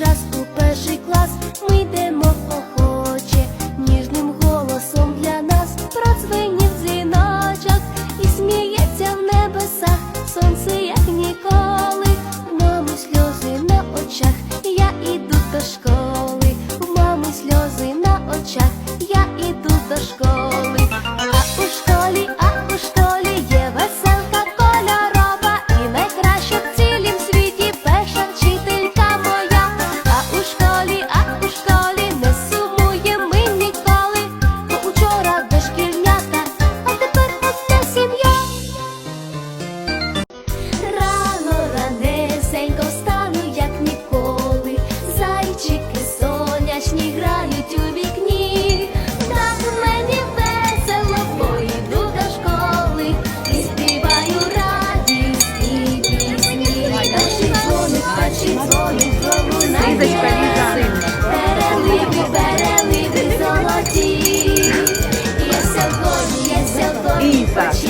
раз у перший клас. Ми йдемо охоче, ніжним голосом для нас. Продзвенів дзвіночок і сміється в небесах, сонце, як ніколи, в мами сльози на очах, я іду до школи. Exato.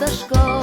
до школи.